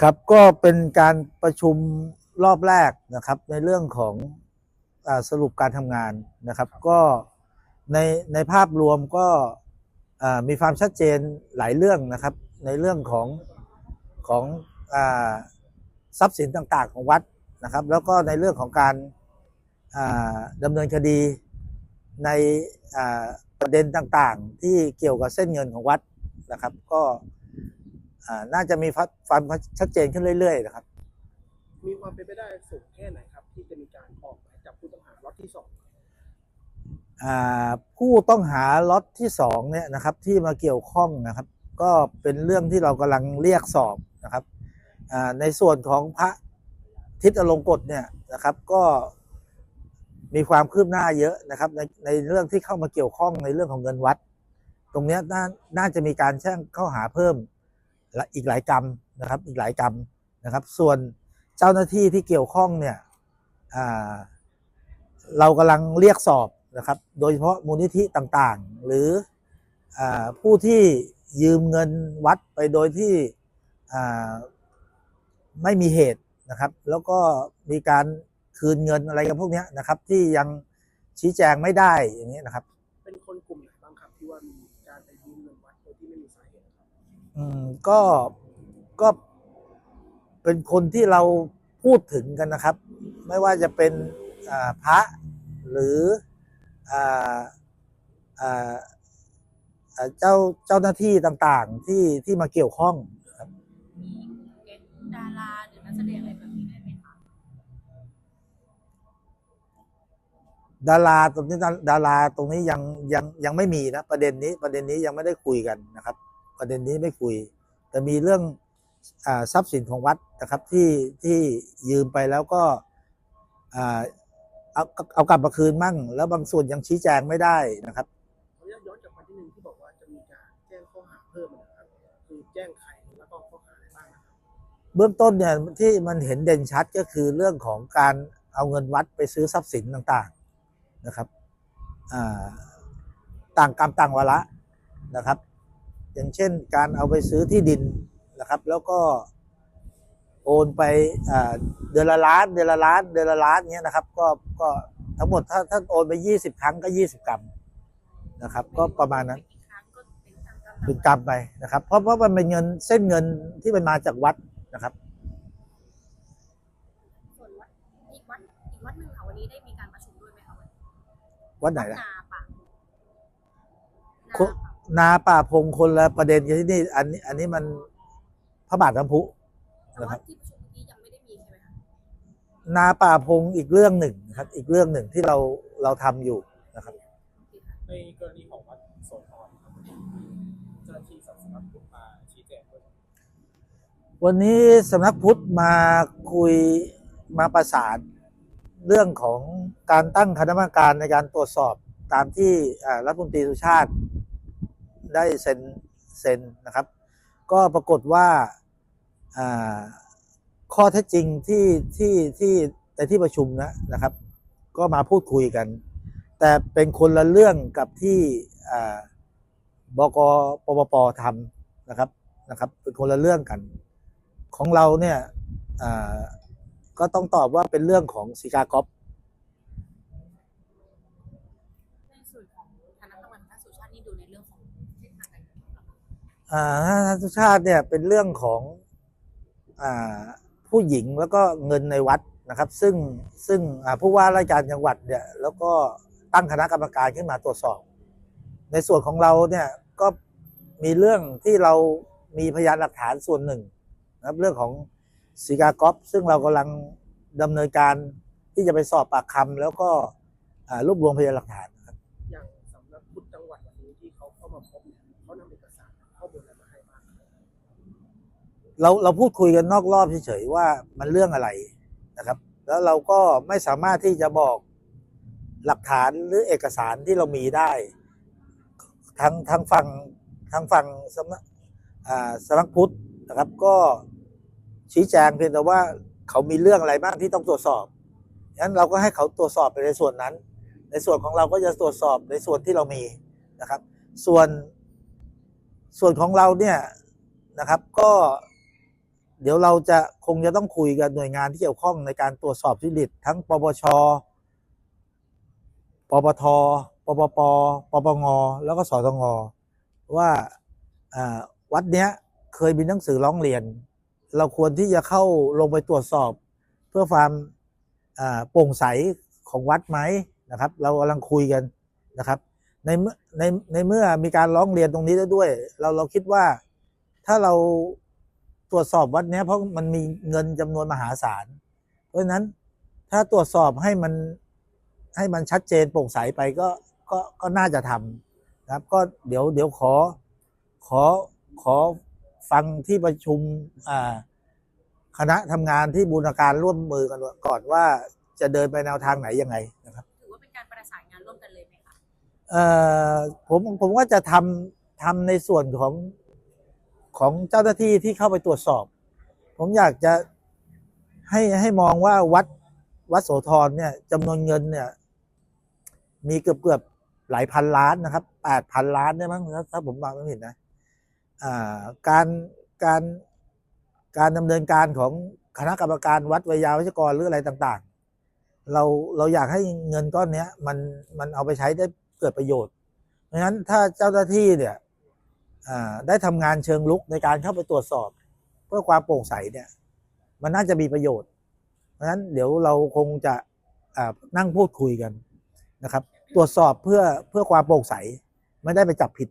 ครับก็เป็นการประชุมรอบแรกนะครับ ในเรื่องของอาสรุปการทำงานนะครับ ก็ในในภาพรวมก็อ่ามีความชัดเจนหลายเรื่องนะครับ ในเรื่องของของอาทรัพย์สินต่างๆของวัดนะครับ แล้วก็ในเรื่องของการอ่าดำเนินคดีในอ่า ประเด็นต่างๆ ที่เกี่ยวกับเส้นเงินของวัดนะครับ ก็อ่าน่าจะมีความชัดเจนขึ้นเรื่อยๆนะครับ มีความเป็นไปได้สูงแค่ไหนครับ ที่จะมีการออกหมายจับผู้ต้องหาล็อตที่สองอ่าผู้ต้องหาล็อตที่สองเนี่ยนะครับ ที่มาเกี่ยวข้องนะครับ ก็เป็นเรื่องที่เรากำลังเรียกสอบนะครับอ่าในส่วนของพระทิศอลงกฎเนี่ยนะครับ ก็ มีความคืบหน้าเยอะนะครับในในเรื่องที่เข้ามาเกี่ยวข้องในเรื่องของเงินวัด ตรงนี้น่าน่าจะมีการแจ้งเข้อหาเพิ่มและอีกหลายกรรมนะครับอีกหลายกรรมนะครับ ส่วนเจ้าหน้าที่ที่เกี่ยวข้องเนี่ยเรากำลังเรียกสอบนะครับ โดยเฉพาะมูลนิธิต่างๆ หรืออผู้ที่ยืมเงินวัดไปโดยที่ไม่มีเหตุนะครับ แล้วก็มีการ คืนเงินอะไรกันพวกเนี้ยนะครับ ที่ยังชี้แจงไม่ได้อย่างนี้ยนะครับ เป็นคนกลุ่มไหนบ้างครับที่ว่ามีการไปยืมเงินวัดโดยที่ไม่มีสาเหตุครับอืมก็ก็เป็นคนที่เราพูดถึงกันนะครับ ไม่ว่าจะเป็นอ่าพระหรืออ่าอ่าอ่าเจ้าเจ้าหน้าที่ต่างๆที่ที่มาเกี่ยวข้อง ดาราตรงนี้ดาราตรงนี้ยังยังยังไม่มีนะประเด็นนี้ประเด็นนี้ยังไม่ได้คุยกันนะครับ ประเด็นนี้ไม่คุย แต่มีเรื่องอาทรัพย์สินของวัดนะครับที่ที่ยืมไปแล้วก็อ่าเอาเอากลับมาคืนมั่ง แล้วบางส่วนยังชี้แจงไม่ได้นะครับขออนุญาตย้อนกลับมาที่หนึ่งที่บอกว่าจะมีการแจ้งข้อหาเพิ่มนะครับคือแจ้งใครแล้วก็ข้อหาอะไรบ้างนะครับเบื้องต้นเนี่ยที่มันเห็นเด่นชัดก็คือเรื่องของการเอาเงินวัดไปซื้อทรัพย์สินต่างๆ นะครับอ่าต่างกรรมต่างวาระนะครับ อย่างเช่นการเอาไปซื้อที่ดินนะครับ แล้วก็โอนไปอ่าเดือนละล้านเดือนละล้านเดือนละล้านเงี้ยนะครับ ก็ก็ทั้งหมดถ้าถ้าโอนไป 20 ครั้งก็ 20 กรัมนะครับ ก็ประมาณนั้นกี่ครั้งก็เป็นการกำหนเป็นดกรรมไปนะครับ เพราะเพราะมันเป็นเงินเส้นเงินที่มันมาจากวัดนะครับส่วนวัดอีกวัดอีกวัดหนึ่งค่ะวันนี้ได้มีการประชุมด้วยไหมคะ วัดไหนวัดล่ะนาป่ะโคนาป่าพงคนละประเด็นกันที่นี่ อันนี้อันนี้มันพระบาทน้ำพุแต่ว่าที่ประชุมเมื่อกี้ยังไม่ได้มีใช่ไหมคะนาป่าพงอีกเรื่องหนึ่งนะครับ อีกเรื่องหนึ่งที่เราเราทำอยู่นะครับโอเคค่ะในกรณีของวัดโสธรครับเจ้าหน้าที่สำนักพุทธมาชี้แจงด้วยวันนี้สำนักพุทธมาคุยมาประสาน เรื่องของการตั้งคณะกรรมการในการตรวจสอบตามที่รัฐมนตรีสุชาติได้เซ็นเซ็นนะครับ ก็ปรากฏว่าข้อเท็จจริงที่ที่ที่ในที่ประชุมนะนะครับ ก็มาพูดคุยกัน แต่เป็นคนละเรื่องกับที่บกปปปทำนะครับนะครับ เป็นคนละเรื่องกัน ของเราเนี่ย ก็ต้องตอบว่าเป็นเรื่องของสีกากอฟในส่วนของคณะกรรมการท่านสุชาตินี่ดูในเรื่องของเส้นทางการเงินเหรอคะอ่าท่านสุชาติเนี่ยเป็นเรื่องของอ่าผู้หญิงแล้วก็เงินในวัดนะครับ ซึ่งซึ่งอ่าผู้ว่าราชการจังหวัดเนี่ยแล้วก็ตั้งคณะกรรมการขึ้นมาตรวจสอบ ในส่วนของเราเนี่ยก็มีเรื่องที่เรามีพยานหลักฐานส่วนหนึ่งนะครับเรื่องของ สีกากอฟซึ่งเรากำลังดำเนินการที่จะไปสอบปากคำแล้วก็อ่ารวบรวมพยานหลักฐานนะครับอย่างสำนักพุทธจังหวัดวันนี้ที่เขาเข้ามาพบเนี่ยเขานำเอกสารข้อมูลอะไรมาให้บ้างครับเราเราพูดคุยกันนอกรอบเฉยๆว่ามันเรื่องอะไรนะครับ แล้วเราก็ไม่สามารถที่จะบอกหลักฐานหรือเอกสารที่เรามีได้ทางทางฝั่งทางฝั่งสำนักอ่าสำนักพุทธนะครับก็ ชี้แจงเพียงแต่ว่าเขามีเรื่องอะไรบ้างที่ต้องตรวจสอบงั้นเราก็ให้เขาตรวจสอบไปในส่วนนั้น ในส่วนของเราก็จะตรวจสอบในส่วนที่เรามีนะครับ ส่วนส่วนของเราเนี่ยนะครับ ก็เดี๋ยวเราจะคงจะต้องคุยกับหน่วยงานที่เกี่ยวข้องในการตรวจสอบทุจริตทั้งปปช ปปท ปปป ปปง แล้วก็สตงว่าอ่าวัดเนี้ยเคยมีหนังสือร้องเรียน เราควรที่จะเข้าลงไปตรวจสอบ เพื่อความโปร่งใสของวัดไหมนะครับ เรากำลังคุยกันนะครับในเมื่อในในเมื่อมีการร้องเรียนตรงนี้แล้วด้วย เราเราคิดว่าถ้าเราตรวจสอบวัดเนี้ยเพราะมันมีเงินจำนวนมหาศาล เพราะฉะนั้นถ้าตรวจสอบให้มันให้มันชัดเจนโปร่งใสไปก็ก็ก็น่าจะทำนะครับ ก็เดี๋ยวเดี๋ยวขอขอขอ ฟังที่ประชุมอ่าคณะทำงานที่บูรณาการร่วมมือกันก่อนว่าจะเดินไปแนวทางไหนยังไงนะครับถือว่าเป็นการประสานงานร่วมกันเลยไหมคะเอ่อผมผมว่าจะทำทำในส่วนของของเจ้าหน้าที่ที่เข้าไปตรวจสอบ ผมอยากจะให้ให้มองว่าวัดวัดโสธรเนี่ยจำนวนเงินเนี่ย มีเกือบเกือบหลายพันล้านนะครับแปดพันล้านได้มั้งถ้าถ้าผมฟังไม่ผิดนะอ่า การการการดำเนินการของคณะกรรมการวัดวิยาวัชกรหรืออะไรต่างๆ เราเราอยากให้เงินก้อนเนี้ยมันมันเอาไปใช้ได้เกิดประโยชน์ เพราะฉะนั้นถ้าเจ้าหน้าที่เนี่ยได้ทำงานเชิงลุกในการเข้าไปตรวจสอบ เพื่อความโปร่งใสเนี่ยมันน่าจะมีประโยชน์ เพราะฉะนั้นเดี๋ยวเราคงจะนั่งพูดคุยกันนะครับ ตรวจสอบเพื่อเพื่อความโปร่งใสไม่ได้ไปจับผิด